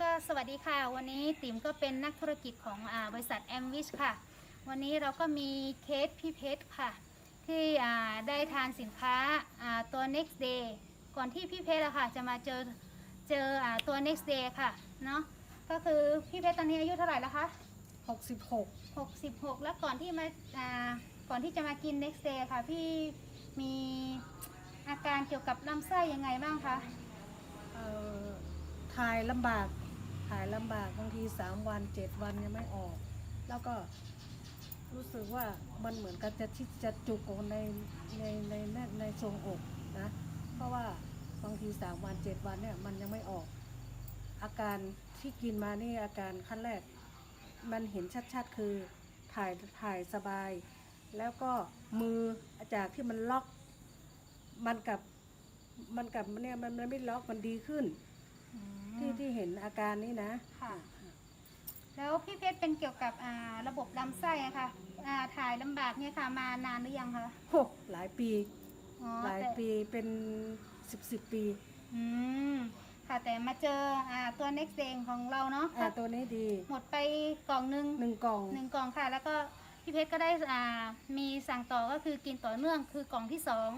ก็สวัสดีค่ะ วันนี้ติ๋มก็เป็นนักธุรกิจของอาบริษัทแอมวิชค่ะ วันนี้เราก็มีเคสพี่เพชรค่ะ ที่อ่าได้ทานสินค้าอ่าตัว next day ก่อนที่พี่เพชรอะค่ะ จะมาเจอเจออาตัว next day ค่ะเนาะก็คือพี่เพชรตอนนี้อายุเท่าไหร่แล้วคะ66 66 แล้วก่อนที่มาอ่าก่อนที่จะมากิน next day ค่ะ พี่มีอาการเกี่ยวกับลำไส้ยังไงบ้างคะเอ่อถ่ายลำบาก ถ่ายลำบากบางที3วัน7วันยังไม่ออก แล้วก็รู้สึกว่ามันเหมือนกับจะที่จะจุกในในในในในทรงอกนะ เพราะว่าบางที3วัน7วันเนี่ยมันยังไม่ออก อาการที่กินมานี่อาการขั้นแรก มันเห็นชัดๆคือถ่ายถ่ายสบาย แล้วก็มือจากที่มันล็อก มันกับมันกับเนี่ยมันมันไม่ล็อกมันดีขึ้น ที่ที่เห็นอาการนี้นะ ค่ะ แล้วพี่เพชรเป็นเกี่ยวกับอ่าระบบลำไส้อะค่ะอ่าถ่ายลำบากเนี่ยค่ะ มานานหรือยังคะโอ้หลายปี อ๋อหลายแต่ปีเป็นสิบสิบปีอืมค่ะแต่มาเจออ่าตัว next day ของเราเนาะอ่าตัวนี้ดีหมดไปกล่องหนึง หนึ่งกล่องหนึ่งกล่องค่ะ แล้วก็พี่เพชรก็ได้อ่ามีสั่งต่อก็คือกินต่อเนื่องคือกล่องที่สอง